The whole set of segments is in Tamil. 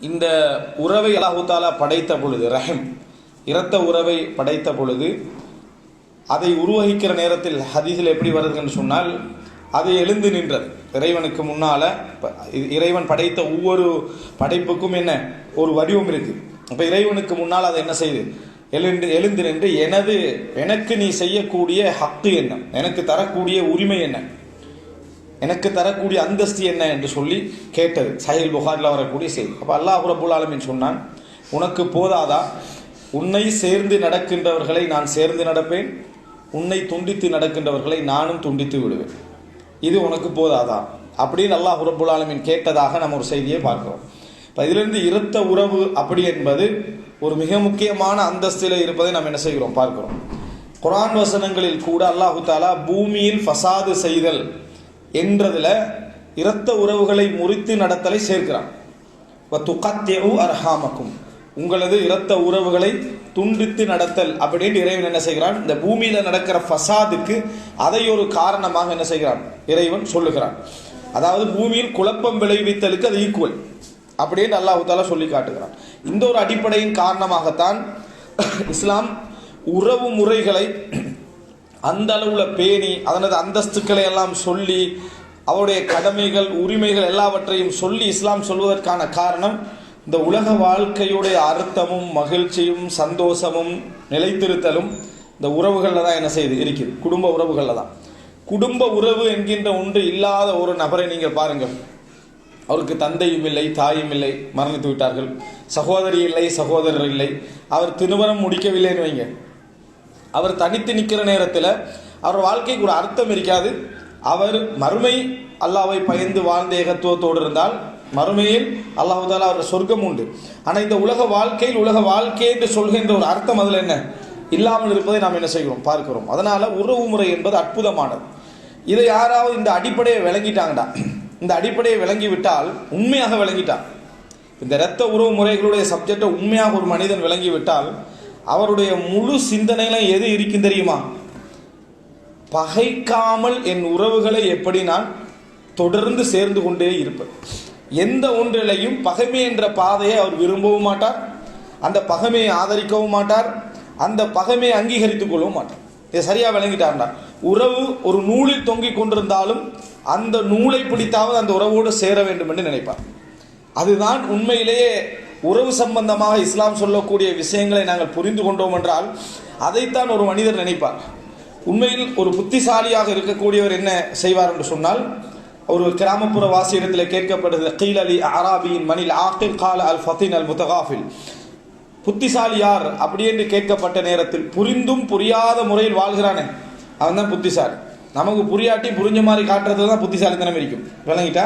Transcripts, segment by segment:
இந்த உறவை அல்லாஹு படைத்த பொழுது ரஹிம் இரத்த உறவை படைத்த பொழுது அதை உருவகிக்கிற நேரத்தில் ஹதீஸில் எப்படி வருது என்று சொன்னால் அது எழுந்து நின்றது. இறைவனுக்கு முன்னால் இறைவன் படைத்த ஒவ்வொரு படைப்புக்கும் என்ன ஒரு வடிவம் இருக்கு. இப்போ இறைவனுக்கு முன்னால் அதை என்ன செய்யுது எழுந்து எழுந்து நின்று எனது எனக்கு நீ செய்யக்கூடிய ஹக்கு என்ன? எனக்கு தரக்கூடிய உரிமை என்ன? எனக்கு தரக்கூடிய அந்தஸ்து என்ன என்று சொல்லி கேட்டது. சஹில் புகாரில் வரக்கூடிய செய்தி. அப்போ அல்லாஹ் ரபுல் சொன்னான் உனக்கு போதாதா? உன்னை சேர்ந்து நடக்கின்றவர்களை நான் சேர்ந்து நடப்பேன். உன்னை துண்டித்து நடக்கின்றவர்களை நானும் துண்டித்து விடுவேன். இது உனக்கு போதாதா? அப்படின்னு அல்லாஹ் ரபுல் கேட்டதாக நம்ம ஒரு செய்தியை பார்க்கிறோம். இப்போ இதிலிருந்து இருத்த உறவு அப்படி என்பது ஒரு மிக முக்கியமான அந்தஸ்தில் இருப்பதை நாம் என்ன செய்கிறோம்? பார்க்கிறோம். குரான் வசனங்களில் கூட அல்லாஹு தாலா பூமியில் ஃபசாது செய்தல் என்றதில் இரத்த உறவுகளை முறித்து நடத்தலை சேர்க்கிறான். துகத்தேவு அர்ஹாமக்கும். உங்களது இரத்த உறவுகளை துண்டித்து நடத்தல். அப்படின்னு இறைவன் என்ன செய்கிறான்? இந்த பூமியில நடக்கிற ஃபசாதுக்கு அதை ஒரு காரணமாக என்ன செய்கிறான்? இறைவன் சொல்லுகிறான். அதாவது பூமியில் குழப்பம் விளைவித்தலுக்கு அது ஈக்குவல் அப்படின்னு அல்லாஹு தாலா சொல்லி காட்டுகிறான். இந்த ஒரு அடிப்படையின் காரணமாகத்தான் இஸ்லாம் உறவு முறைகளை அந்த அளவுல பேணி அதனது அந்தஸ்துக்களை எல்லாம் சொல்லி அவருடைய கடமைகள் உரிமைகள் எல்லாவற்றையும் சொல்லி இஸ்லாம் சொல்வதற்கான காரணம் இந்த உலக வாழ்க்கையுடைய அர்த்தமும் மகிழ்ச்சியும் சந்தோஷமும் நிலைத்திருத்தலும் இந்த உறவுகளில் தான் என்ன செய்யுது இருக்குது. குடும்ப உறவுகளில் தான். குடும்ப உறவு என்கின்ற ஒன்று இல்லாத ஒரு நபரை நீங்கள் பாருங்கள். அவருக்கு தந்தையும் இல்லை தாயும் இல்லை மரணித்து விட்டார்கள். சகோதரி இல்லை சகோதரர் இல்லை. அவர் திருமணம் முடிக்கவில்லைன்னு வைங்க. அவர் தனித்து நிற்கிற நேரத்தில் அவர் வாழ்க்கைக்கு ஒரு அர்த்தம் இருக்காது. அவர் மறுமை அல்லாவை பயந்து வாழ்ந்த ஏகத்துவத்தோடு இருந்தால் மறுமையில் அல்லாஹால அவர் சொர்க்கம் உண்டு. ஆனால் இந்த உலக வாழ்க்கையில் உலக வாழ்க்கை என்று சொல்கின்ற ஒரு அர்த்தம் அதில் என்ன? இல்லாமல் இருப்பதை நாம் என்ன செய்கிறோம்? பார்க்கிறோம். அதனால் உறவு முறை என்பது அற்புதமானது. இதை யாராவது இந்த அடிப்படையை விளங்கிட்டாங்கடா. இந்த அடிப்படையை விளங்கி விட்டால் உண்மையாக விளங்கிட்டான். இந்த இரத்த உறவு முறைகளுடைய சப்ஜெக்டை உண்மையாக ஒரு மனிதன் விளங்கி விட்டால் அவருடைய முழு சிந்தனையில எது இருக்கும் தெரியுமா? பகைக்காமல் என் உறவுகளை எப்படி நான் தொடர்ந்து சேர்ந்து கொண்டே இருப்பேன். எந்த ஒன்றிலையும் பகைமை என்ற பாதையை அவர் விரும்பவும் மாட்டார். அந்த பகைமையை ஆதரிக்கவும் மாட்டார். அந்த பகைமையை அங்கீகரித்துக் கொள்ளவும் மாட்டார். இதை சரியா விளங்கிட்டார்னா உறவு ஒரு நூலில் தொங்கிக் கொண்டிருந்தாலும் அந்த நூலை பிடித்தாவது அந்த உறவோடு சேர வேண்டும் என்று நினைப்பார். அதுதான் உண்மையிலேயே உறவு சம்பந்தமாக இஸ்லாம் சொல்லக்கூடிய விஷயங்களை நாங்கள் புரிந்து கொண்டோம் என்றால் அதைத்தான் ஒரு மனிதர் நினைப்பார். உண்மையில் ஒரு புத்திசாலியாக இருக்கக்கூடியவர் என்ன செய்வார் என்று சொன்னால் ஒரு கிராமப்புற வாசியிடத்தில் கேட்கப்படுது கீல் அலி அராபியின் மணில் ஆக்கில் கால அல் ஃபத்தின் அல் முத்தகாஃபில் புத்திசாலி யார்? அப்படி என்று கேட்கப்பட்ட நேரத்தில் புரிந்தும் புரியாத முறையில் வாழ்கிறானே. அவன் தான் புத்திசாலி. நமக்கு புரியாட்டி புரிஞ்ச மாதிரி காட்டுறது தான் புத்திசாலித்தனம் இருக்கும். விளங்கிட்டா?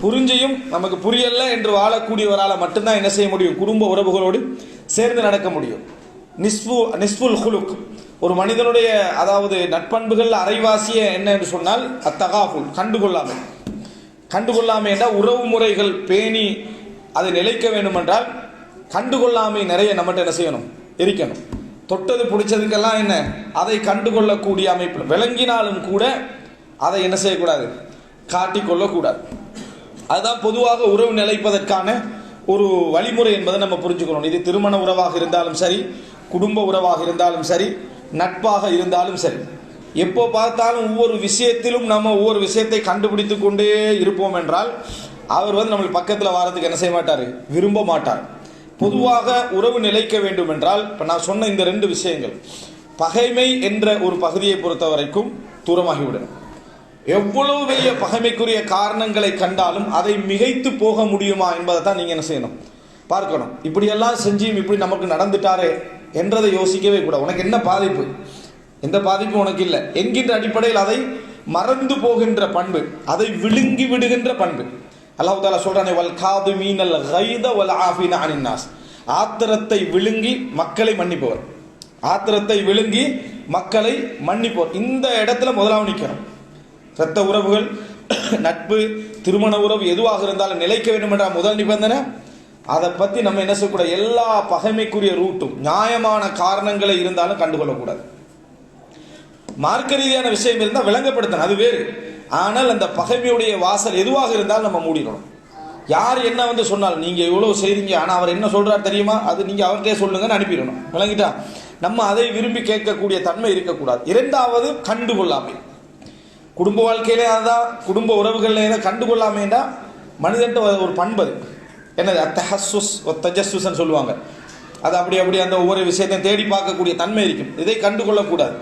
புரிஞ்சையும் நமக்கு புரியல என்று வாழக்கூடியவரால் மட்டும்தான் என்ன செய்ய முடியும்? குடும்ப உறவுகளோடு சேர்ந்து நடக்க முடியும். நிஸ்பு நிஸ்புல் ஹுலுக். ஒரு மனிதனுடைய அதாவது நட்பண்புகள் அரைவாசிய என்ன என்று சொன்னால் அத்தகாஃபுல் கண்டுகொள்ளாமை. கண்டுகொள்ளாமை என்றால் உறவு முறைகள் பேணி அது நிலைக்க வேண்டும் என்றால் கண்டுகொள்ளாமை நிறைய நம்மகிட்ட என்ன செய்யணும்? இருக்கணும். தொட்டது பிடிச்சதுக்கெல்லாம் என்ன? அதை கண்டுகொள்ளக்கூடிய அமைப்பில் விளங்கினாலும் கூட அதை என்ன செய்யக்கூடாது? காட்டிக்கொள்ளக்கூடாது. அதுதான் பொதுவாக உறவு நிலைப்பதற்கான ஒரு வழிமுறை என்பதை நம்ம புரிஞ்சுக்கணும். இது திருமண உறவாக இருந்தாலும் சரி குடும்ப உறவாக இருந்தாலும் சரி நட்பாக இருந்தாலும் சரி. எப்போ பார்த்தாலும் ஒவ்வொரு விஷயத்திலும் நம்ம ஒவ்வொரு விஷயத்தை கண்டுபிடித்து கொண்டே இருப்போம் என்றால் அவர் வந்து நம்மளுக்கு பக்கத்தில் வாரத்துக்கு என்ன செய்ய மாட்டார்? விரும்ப மாட்டார். பொதுவாக உறவு நிலைக்க வேண்டும் என்றால் இப்போ நான் சொன்ன இந்த ரெண்டு விஷயங்கள் பகைமை என்ற ஒரு பகுதியை பொறுத்த வரைக்கும் தூரமாகிவிடணும் எவ்வளவு பெரிய பகைமைக்குரிய காரணங்களை கண்டாலும் அதை மிகைத்து போக முடியுமா என்பதை தான் நீங்கள் என்ன செய்யணும்? பார்க்கணும். இப்படியெல்லாம் செஞ்சியும் இப்படி நமக்கு நடந்துட்டாரே என்றதை யோசிக்கவே கூட உனக்கு என்ன பாதிப்பு? எந்த பாதிப்பும் உனக்கு இல்லை. என்கின்ற அடிப்படையில் அதை மறந்து போகின்ற பண்பு அதை விழுங்கி விடுகின்ற பண்பு. அல்லாஹு தாலா சொல்றானே வல் காது மீனல் கைத வல் ஆஃபின அனின்னாஸ். ஆத்திரத்தை விழுங்கி மக்களை மன்னிப்பவர். ஆத்திரத்தை விழுங்கி மக்களை மன்னிப்போர் இந்த இடத்துல முதலாவது நிற்கிறோம் இரத்த உறவுகள் நட்பு திருமண உறவு எதுவாக இருந்தாலும் நிலைக்க வேண்டும் என்ற முதல் நிபந்தனை. அதை பற்றி நம்ம என்ன செய்யக்கூடாது எல்லா பகைமைக்குரிய ரூட்டும் நியாயமான காரணங்களை இருந்தாலும் கண்டுகொள்ளக்கூடாது. மார்க்க ரீதியான விஷயம் இருந்தால் விளங்கப்படுத்தணும் அது வேறு. ஆனால் அந்த பகைமையுடைய வாசல் எதுவாக இருந்தாலும் நம்ம மூடிடணும். யார் என்ன வந்து சொன்னாலும் நீங்கள் இவ்வளோ செய்கிறீங்க ஆனால் அவர் என்ன சொல்கிறார் தெரியுமா? அது நீங்கள் அவர்கிட்டே சொல்லுங்கன்னு அனுப்பிடணும். விளங்கிட்டா? நம்ம அதை விரும்பி கேட்கக்கூடிய தன்மை இருக்கக்கூடாது. இரண்டாவது கண்டுகொள்ளாமை. குடும்ப வாழ்க்கையிலே அதுதான் குடும்ப உறவுகளில் ஏதோ கண்டுகொள்ளாமேண்டா மனிதன்ட்ட ஒரு பண்பு அது. என்னது? அத்தஹசுஸ் தஜஸ்ஸுஸ்ன்னு சொல்லுவாங்க. அது அப்படி அப்படி அந்த ஒவ்வொரு விஷயத்தையும் தேடி பார்க்கக்கூடிய தன்மை இருக்கும் இதை கண்டுகொள்ளக்கூடாது.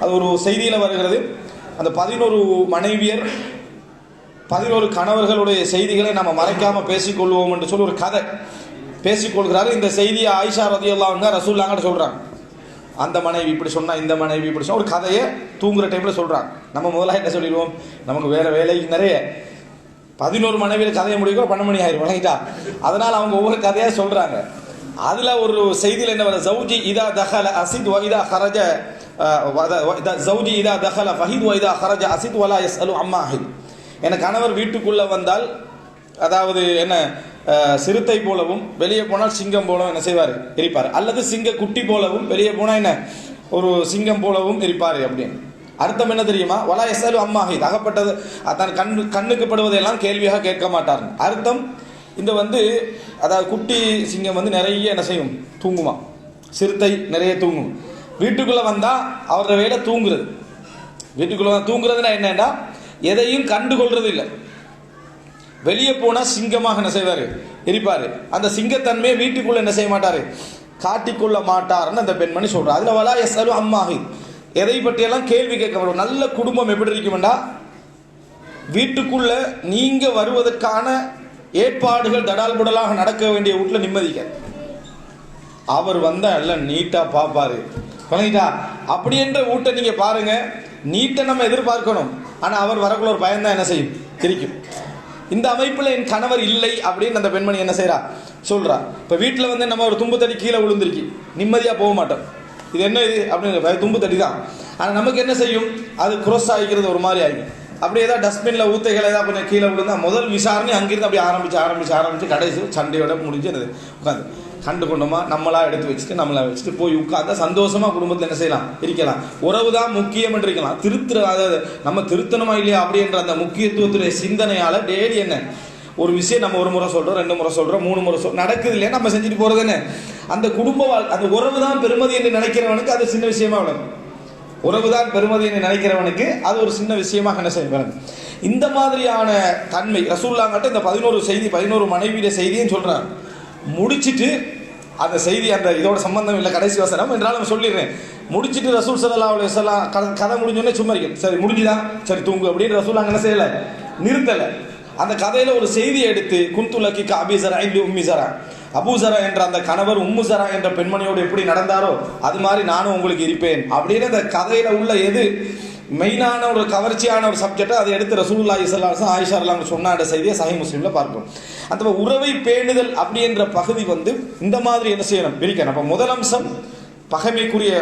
அது ஒரு செய்தியில் வருகிறது. அந்த பதினோரு மனைவியர் பதினோரு கணவர்களுடைய செய்திகளை நம்ம மறைக்காமல் பேசிக்கொள்வோம் என்று சொல்லி ஒரு கதை பேசிக்கொள்கிறாரு. இந்த செய்தியை ஆயிஷா ரதியுல்லாங்க ரசூல்லாங்கன்னு சொல்கிறாங்க அந்த மனைவி இப்படி சொன்னால் இந்த மனைவி இப்படி சொன்னால் ஒரு கதையை தூங்குற டைமில் சொல்கிறாங்க நம்ம முதலாக என்ன சொல்லிடுவோம்? நமக்கு வேறு வேலைக்கு நிறைய. பதினோரு மனைவியில் கதையை முடிக்கும் பன்னெண்டு மணி ஆயிரும் வழங்கிட்டா அதனால் அவங்க ஒவ்வொரு கதையாக சொல்கிறாங்க அதில் ஒரு செய்தியில் என்ன வருது? ஜவுஜி இதா தஹல அசித் வ இதா ஹரஜ சவுஜி இதா- தஹல ஃபஹித் வைதா இதா ஹரஜ அசித் வலா யஸ்அலு அம்மா அஹித் என் கணவர் வீட்டுக்குள்ளே வந்தால் அதாவது என்ன சிறுத்தை போலவும் வெளியே போனால் சிங்கம் போலவும் என்ன செய்வார்? இருப்பார் அல்லது சிங்க குட்டி போலவும் வெளியே போனால் என்ன? ஒரு சிங்கம் போலவும் இருப்பார் அப்படின்னு. அர்த்தம் என்ன தெரியுமா? வலா எஸ்அலு அம்மாஹி அகப்பட்டது தன் கண்ணு கண்ணுக்கு படுவதையெல்லாம் கேள்வியாக கேட்க மாட்டார் அர்த்தம் இந்த வந்து அதாவது குட்டி சிங்கம் வந்து நிறைய என்ன செய்யும்? தூங்குமா. சிறுத்தை நிறைய தூங்கும். வீட்டுக்குள்ளே வந்தால் அவரோட வேலை தூங்குறது. வீட்டுக்குள்ளே தூங்குறதுன்னா என்னன்னா எதையும் கண்டுகொள்றது இல்லை வெளியே போனால் சிங்கமாக என்ன செய்வார் இருப்பார் அந்த சிங்கத்தன்மையை வீட்டுக்குள்ள என்ன செய்ய மாட்டார். காட்டிக்கொள்ள மாட்டாருன்னு அந்த பெண்மணி சொல்கிறார் அதில் வலா எஸ்அலு அம்மாஹி. எதை பற்றியெல்லாம் கேள்வி கேட்க மாட்டோம் நல்ல குடும்பம் எப்படி இருக்குமெண்டா? வீட்டுக்குள்ள நீங்கள் வருவதற்கான ஏற்பாடுகள் தடால் புடலாக நடக்க வேண்டிய வீட்டில் நிம்மதிக்க அவர் வந்தால் எல்லாம் நீட்டாக பார்ப்பார். வணங்கிட்டா அப்படி என்ற வீட்டை நீங்கள் பாருங்கள் நீட்டை நம்ம எதிர்பார்க்கணும். ஆனால் அவர் வரக்குள்ள ஒரு பயம்தான் என்ன செய்யும்? இருக்கும் இந்த அமைப்பில் என் கணவர் இல்லை அப்படின்னு அந்த பெண்மணி என்ன செய்கிறா சொல்கிறா இப்போ வீட்டில் வந்து நம்ம ஒரு தும்பு தடி கீழே விழுந்திருக்கு. நிம்மதியாக போக மாட்டோம். இது என்ன இது? அப்படின்னு தும்பு தடி தான் ஆனால் நமக்கு என்ன செய்யும்? அது குரோஸ் ஆகிக்கிறது ஒரு மாதிரி ஆகிக்கும் அப்படி ஏதாவது டஸ்ட்பினில் ஊத்தைகள் ஏதாவது கொஞ்சம் கீழே விழுந்தா முதல் விசாரணை அங்கேருந்து அப்படி ஆரம்பிச்சு ஆரம்பிச்சு ஆரம்பிச்சு கடைசி சண்டையோட முடிஞ்சு என்னது? உட்காந்து. கண்டு கொண்டோமா நம்மளா எடுத்து வச்சுட்டு நம்மளா வச்சுட்டு போய் உட்காந்து சந்தோஷமா குடும்பத்தில் என்ன செய்யலாம்? இருக்கலாம். உறவு தான் முக்கியம் என்று இருக்கலாம். திருத்துற அதாவது நம்ம திருத்தணுமா இல்லையா அப்படின்ற அந்த முக்கியத்துவத்துடைய சிந்தனையால டெய்லி என்ன? ஒரு விஷயம் நம்ம ஒரு முறை சொல்றோம் ரெண்டு முறை சொல்றோம் மூணு முறை சொல்றோம். நடக்குது இல்லையா? நம்ம செஞ்சுட்டு போறது என்ன? அந்த குடும்ப அந்த உறவு தான் பெருமதி என்று நினைக்கிறவனுக்கு அது சின்ன விஷயமா விளங்கும். உறவுதான் பெருமதி என்று நினைக்கிறவனுக்கு அது ஒரு சின்ன விஷயமாக என்ன செய்ய விளங்கும். இந்த மாதிரியான தன்மை ரசூல்லாங்கிட்ட இந்த பதினோரு செய்தி பதினோரு மனைவியுடைய செய்தியும் சொல்றாங்க. முடிச்சுட்டு அந்த செய்தி அந்த இதோட சம்பந்தம் இல்லை கடைசி வசனம் என்றாலும் சொல்லிடுறேன். முடிச்சிட்டு ரசூல் சல்லா அலி வசலாம் கதை கதை முடிஞ்சோடனே சும்மா இருக்கும் சரி முடிஞ்சுதான் சரி தூங்கு அப்படின்னு ரசூல் அங்கே என்ன செய்யலை? நிறுத்தலை. அந்த கதையில் ஒரு செய்தியை எடுத்து குந்துலக்கி அபிசரா இப்படி உம்மிசரா அபூசரா என்ற அந்த கணவர் உம்முசரா என்ற பெண்மணியோடு எப்படி நடந்தாரோ அது மாதிரி நானும் உங்களுக்கு இருப்பேன். அப்படின்னு அந்த கதையில் உள்ள எது? மெயினான ஒரு கவர்ச்சியான ஒரு சப்ஜெக்டை அதை எடுத்து ரசூல்லா ஸல்லல்லாஹு ஆயிஷா அல்லாஹ் சொன்ன அந்த செய்தியை சஹி முஸ்லீமில் பார்ப்போம். அந்த உறவை பேணுதல் அப்படின்ற பகுதி வந்து இந்த மாதிரி என்ன செய்யணும்? பிரிக்கணும். அப்போ முதல் அம்சம் பகைமைக்குரிய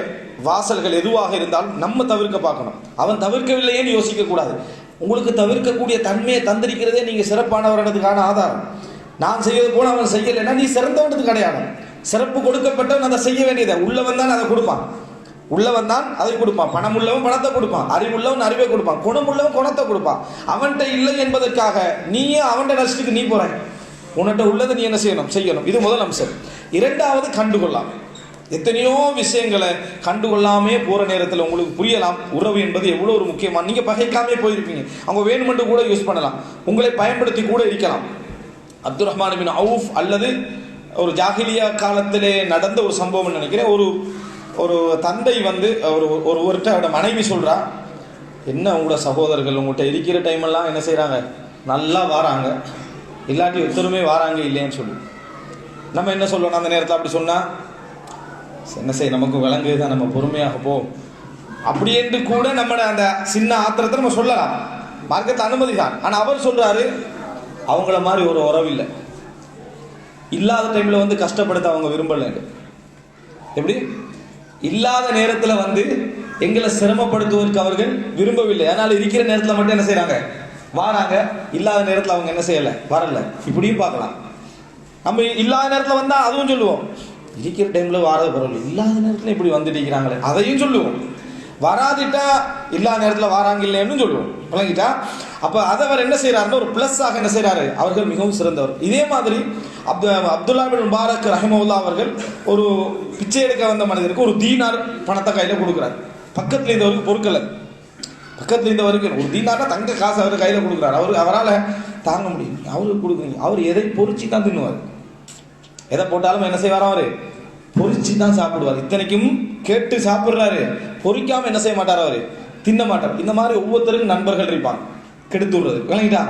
வாசல்கள் எதுவாக இருந்தாலும் நம்ம தவிர்க்க பார்க்கணும். அவன் தவிர்க்கவில்லையேன்னு யோசிக்க கூடாது. உங்களுக்கு தவிர்க்கக்கூடிய தன்மையை தந்திருக்கிறதே நீங்கள் சிறப்பானவரதுக்கான ஆதாரம். நான் செய்வது போல அவன் செய்யலைன்னா நீ சிறந்தவனதுக்கு கிடையாது. சிறப்பு கொடுக்கப்பட்டவன் அதை செய்ய வேண்டியதை. உள்ளவன் தான் அதை கொடுப்பான். உள்ளவன் தான் அதை கொடுப்பான். பணம் உள்ளவன் பணத்தை கொடுப்பான். அறிவுள்ளவன் அறிவை கொடுப்பான். குணம் உள்ளவன் குணத்தை கொடுப்பான். அவன்கிட்ட இல்லை என்பதற்காக நீயே அவன்கிட்ட நஷ்டத்துக்கு நீ போற. உன்கிட்ட உள்ளதை நீ என்ன செய்யணும்? செய்யணும். இது முதல் அம்சம். இரண்டாவது கண்டுகொள்ளாமை. எத்தனையோ விஷயங்களை கண்டுகொள்ளாமே போற நேரத்தில் உங்களுக்கு புரியலாம். உறவு என்பது எவ்வளோ ஒரு முக்கியமான நீங்க பகைக்காமே போயிருப்பீங்க. அவங்க வேணுமென்று கூட யூஸ் பண்ணலாம். உங்களை பயன்படுத்தி கூட இருக்கலாம். அப்துல் ரஹ்மான் பின் அவுஃப் அல்லது ஒரு ஜாகிலியா காலத்திலே நடந்த ஒரு சம்பவம் நினைக்கிறேன். ஒரு ஒரு தந்தை வந்து ஒரு ஒரு ஒருத்த மனைவி சொல்றா என்ன உங்களோட சகோதரர்கள் உங்கள்கிட்ட இருக்கிற டைம் எல்லாம் என்ன செய்கிறாங்க நல்லா வாராங்க. இல்லாட்டி ஒருத்தருமே வாராங்க இல்லைன்னு சொல்லி. நம்ம என்ன சொல்லணும் அந்த நேரத்தில்? அப்படி சொன்னா என்ன செய்ய நமக்கு விளங்குதான் நம்ம பொறுமையாக போ. அப்படி என்று கூட நம்ம அந்த சின்ன ஆத்திரத்தை நம்ம சொல்லலாம். மார்க்கத்தை அனுமதி தான் ஆனால் அவர் சொல்றாரு அவங்கள மாதிரி ஒரு உறவு இல்லை. இல்லாத டைம்ல வந்து கஷ்டப்படுத்த அவங்க விரும்பலை எப்படி? இல்லாத நேரத்தில் வந்து எங்களை சிரமப்படுத்துவதற்கு அவர்கள் விரும்பவில்லை. அதனால இருக்கிற நேரத்தில் மட்டும் என்ன செய்கிறாங்க வாராங்க. இல்லாத நேரத்தில் அவங்க என்ன செய்யலை? வரல. இப்படியும் பார்க்கலாம். நம்ம இல்லாத நேரத்தில் வந்தால் அதுவும் சொல்லுவோம். இருக்கிற டைமில் வாரது பரவாயில்ல. இல்லாத நேரத்தில் இப்படி வந்துட்டு இருக்கிறாங்களே. அதையும் சொல்லுவோம். வராதிட்டா இல்லாத நேரத்தில் வாராங்க இல்லைன்னு சொல்லுவோம். விளங்கிட்டா? அப்போ அதை அவர் என்ன செய்கிறாருன்னா ஒரு ப்ளஸ்ஸாக என்ன செய்கிறாரு அவர்கள் மிகவும் சிறந்தவர். இதே மாதிரி அப்து அப்துல்லா பின் முபாரக் ரஹமுல்லா அவர்கள் ஒரு பிச்சை எடுக்க வந்த மனிதருக்கு ஒரு தீனார் பணத்தை கையில் கொடுக்குறாரு. பக்கத்தில் இருந்தவருக்கு பொருட்கள் பக்கத்தில் இருந்தவருக்கு ஒரு தீனார்னா தங்க காசு அவர் கையில் கொடுக்குறாரு. அவரு அவரால் தாங்க முடியும் அவருக்கு கொடுக்குறீங்க அவர் எதை பொறிச்சு தான் தின்னுவார். எதை போட்டாலும் என்ன செய்வார் அவர்? பொறிச்சு தான் சாப்பிடுவார். இத்தனைக்கும் கேட்டு சாப்பிட்றாரு. பொறிக்காமல் என்ன செய்ய மாட்டார் அவர்? தின்ன மாட்டார். இந்த மாதிரி ஒவ்வொருத்தருக்கும் நண்பர்கள் இருப்பாங்க. கெடுத்து விடுறது. விளங்கிட்டா?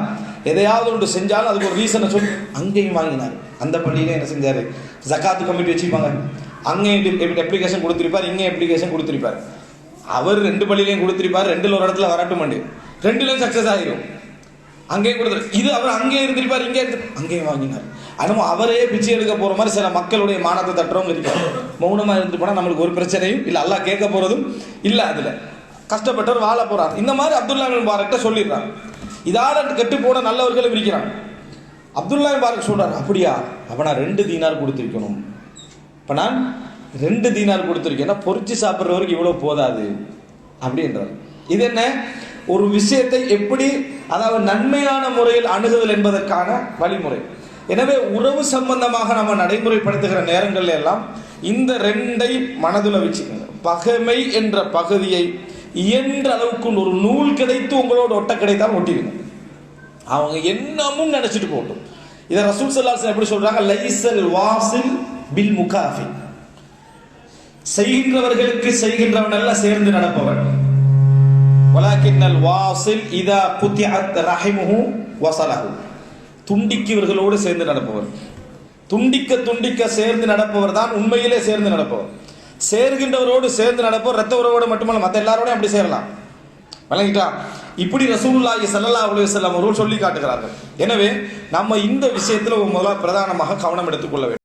எதையாவது ஒன்று செஞ்சாலும் அதுக்கு ஒரு ரீசனை சொல்லி அங்கேயும் வாங்கினார். அந்த பள்ளியில என்ன செஞ்சார்? ஜக்காத்து கமிட்டி வச்சுருப்பாங்க. அங்கேயும் அப்ளிகேஷன் கொடுத்துருப்பார் இங்கே அப்ளிகேஷன் கொடுத்துருப்பார். அவர் ரெண்டு பள்ளியிலையும் கொடுத்துருப்பார் ரெண்டுல ஒரு இடத்துல வரட்டும் மண்டு ரெண்டுலையும் சக்சஸ் ஆகிரும் அங்கேயும் கொடுத்துரு இது அவர் அங்கேயே இருந்திருப்பார் இங்கே இருந்து அங்கேயும் வாங்கினார். அதுவும் அவரே பிச்சை எடுக்க போற மாதிரி சில மக்களுடைய மானத்தை தட்டுறவங்க இருக்காங்க. மௌனமா இருந்து போனால் நம்மளுக்கு ஒரு பிரச்சனையும் இல்லை எல்லாம் கேட்க போறதும் இல்லை அதுல. கஷ்டப்பட்டவர் வாழ போறார். இந்த மாதிரி அப்துல்லா பின் முபாரக்கிட்ட சொல்லிடுறாங்க. இதால கெட்டு போன நல்லவர்களும் இருக்கிறாங்க. அப்துல்லா பார்க்க சொல்கிறார் அப்படியா? அப்போ நான் ரெண்டு தீனார் கொடுத்துருக்கணும். இப்போ நான் ரெண்டு தீனார் கொடுத்துருக்கேன்னா பொறிச்சு சாப்பிட்றவருக்கு இவ்வளோ போதாது. அப்படின்றார். இது என்ன? ஒரு விஷயத்தை எப்படி அதாவது நன்மையான முறையில் அணுகுதல் என்பதற்கான வழிமுறை. எனவே உறவு சம்பந்தமாக நம்ம நடைமுறைப்படுத்துகிற நேரங்களில் எல்லாம் இந்த ரெண்டை மனதில் வச்சுக்கோங்க. பகைமை என்ற பகுதியை இயன்ற அளவுக்கு ஒரு நூல் கிடைத்து உங்களோட ஒட்ட கிடைத்தால் ஒட்டிடுங்க அவங்க என்னமும் நினைச்சிட்டு போகட்டும். இதை ரசூல் சல்லாஸ் எப்படி சொல்றாங்க? லைசல் வாசில் பில் முகாஃபி செய்கின்றவர்களுக்கு செய்கின்றவன் எல்லாம் சேர்ந்து நடப்பவன். வலாக்கின்னல் வாசில் இதா குத்தியத் ரஹிமுஹு வசலஹு துண்டிக்கவர்களோடு சேர்ந்து நடப்பவர். துண்டிக்க துண்டிக்க சேர்ந்து நடப்பவர் தான் உண்மையிலே சேர்ந்து நடப்பவர். சேர்கின்றவரோடு சேர்ந்து நடப்பவர் ரத்த உறவோடு மட்டுமல்ல மற்ற எல்லாரோடையும் அப்படி சேரலாம். விளங்கிட்டா? இப்படி ரசூலுல்லாஹி ஸல்லல்லாஹு அலைஹி வஸல்லம் அவர்கள் சொல்லி காட்டுகிறார்கள். எனவே நம்ம இந்த விஷயத்தில் முதல்ல பிரதானமாக கவனம் எடுத்துக்கொள்ள வேண்டும்.